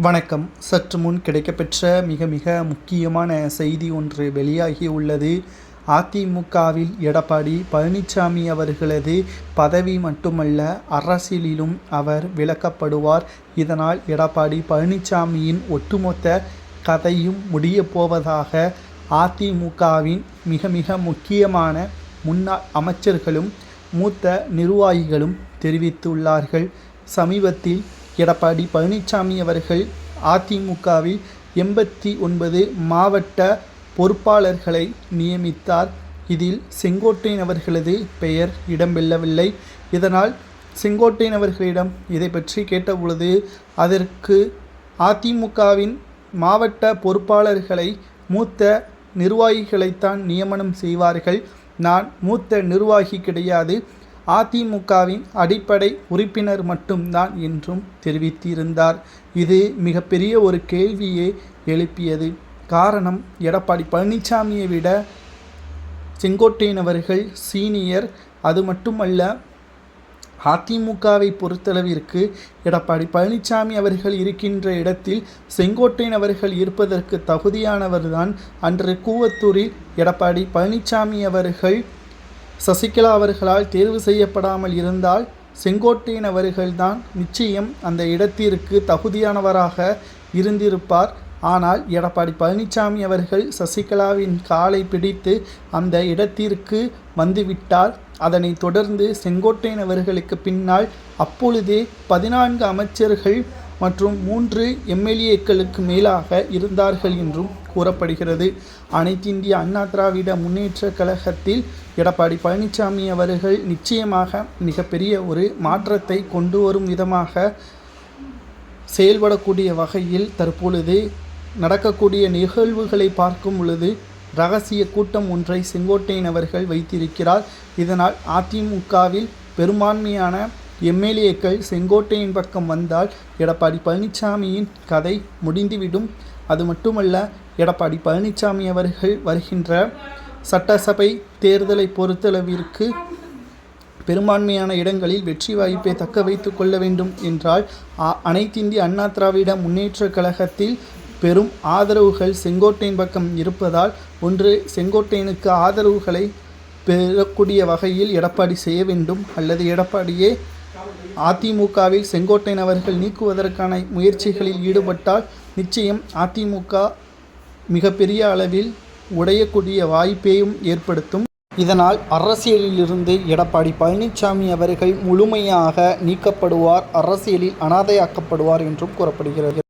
வணக்கம். சற்று முன் கிடைக்கப்பெற்ற மிக மிக முக்கியமான செய்தி ஒன்று வெளியாகி உள்ளது. அதிமுகவில் எடப்பாடி பழனிசாமி அவர்களது பதவி மட்டுமல்ல அரசியலிலும் அவர் விளக்கப்படுவார். இதனால் எடப்பாடி பழனிசாமியின் ஒட்டுமொத்த கதையும் முடியப் போவதாக அதிமுகவின் மிக மிக முக்கியமான முன்னாள் அமைச்சர்களும் மூத்த நிர்வாகிகளும் தெரிவித்துள்ளார்கள். சமீபத்தில் எடப்பாடி பழனிசாமி அவர்கள் அதிமுகவில் எண்பத்தி ஒன்பது மாவட்ட பொறுப்பாளர்களை நியமித்தார். இதில் செங்கோட்டையன் அவர்களது பெயர் இடம்பெறவில்லை. இதனால் செங்கோட்டையன் அவர்களிடம் இதை பற்றி கேட்டபொழுது அதற்கு அதிமுகவின் மாவட்ட பொறுப்பாளர்களை மூத்த நிர்வாகிகளைத்தான் நியமனம் செய்வார்கள். நான் மூத்த நிர்வாகி கிடையாது. அதிமுகவின் அடிப்படை உறுப்பினர் மட்டும்தான் என்றும் தெரிவித்திருந்தார். இது மிகப்பெரிய ஒரு கேள்வியை எழுப்பியது. காரணம் எடப்பாடி பழனிசாமியை விட செங்கோட்டையன் அவர்கள் சீனியர். அது மட்டுமல்ல அதிமுகவை பொறுத்தளவிற்கு எடப்பாடி பழனிசாமி அவர்கள் இருக்கின்ற இடத்தில் செங்கோட்டையன் அவர்கள் இருப்பதற்கு தகுதியானவர்தான். அன்று கூவத்தூரில் எடப்பாடி பழனிசாமி அவர்கள் சசிகலா அவர்களால் தேர்வு செய்யப்படாமல் இருந்தால் செங்கோட்டையன் அவர்கள்தான் நிச்சயம் அந்த இடத்திற்கு தகுதியானவராக இருந்திருப்பார். ஆனால் எடப்பாடி பழனிசாமி அவர்கள் சசிகலாவின் காலை பிடித்து அந்த இடத்திற்கு வந்துவிட்டார். அதனைத் தொடர்ந்து செங்கோட்டையன் அவர்களுக்கு பின்னால் அப்பொழுதே பதினான்கு அமைச்சர்கள் மற்றும் மூன்று எம்எல்ஏக்களுக்கு மேலாக இருந்தார்கள் என்றும் கூறப்படுகிறது. அனைத்திந்திய அண்ணா திராவிட முன்னேற்ற கழகத்தில் எடப்பாடி பழனிசாமி அவர்கள் நிச்சயமாக மிகப்பெரிய ஒரு மாற்றத்தை கொண்டு வரும் விதமாக செயல்படக்கூடிய வகையில் தற்பொழுது நடக்கக்கூடிய நிகழ்வுகளை பார்க்கும் பொழுது ரகசிய கூட்டம் ஒன்றை செங்கோட்டையன் அவர்கள் வைத்திருக்கிறார். இதனால் அதிமுகவில் பெரும்பான்மையான எம்எல்ஏக்கள் செங்கோட்டையின் பக்கம் வந்தால் எடப்பாடி பழனிசாமியின் கதை முடிந்துவிடும். அது மட்டுமல்ல எடப்பாடி பழனிசாமி அவர்கள் வருகின்ற சட்டசபை தேர்தலை பொறுத்தளவிற்கு பெரும்பான்மையான இடங்களில் வெற்றி வாய்ப்பை தக்க வைத்து கொள்ள வேண்டும் என்றால் அனைத்திந்திய அண்ணா திராவிட முன்னேற்ற கழகத்தில் பெரும் ஆதரவுகள் செங்கோட்டையின் பக்கம் இருப்பதால் ஒன்று செங்கோட்டையனுக்கு ஆதரவுகளை பெறக்கூடிய வகையில் எடப்பாடி செய்ய வேண்டும். அல்லது எடப்பாடியே அதிமுகவில் செங்கோட்டையன் அவர்கள் நீக்குவதற்கான முயற்சிகளில் ஈடுபட்டால் நிச்சயம் அதிமுக மிகப்பெரிய அளவில் உடையக்கூடிய வாய்ப்பையும் ஏற்படுத்தும். இதனால் அரசியலிலிருந்து எடப்பாடி பழனிசாமி அவர்கள் முழுமையாக நீக்கப்படுவார் அரசியலில் அனாதையாக்கப்படுவார் என்றும் கூறப்படுகிறது.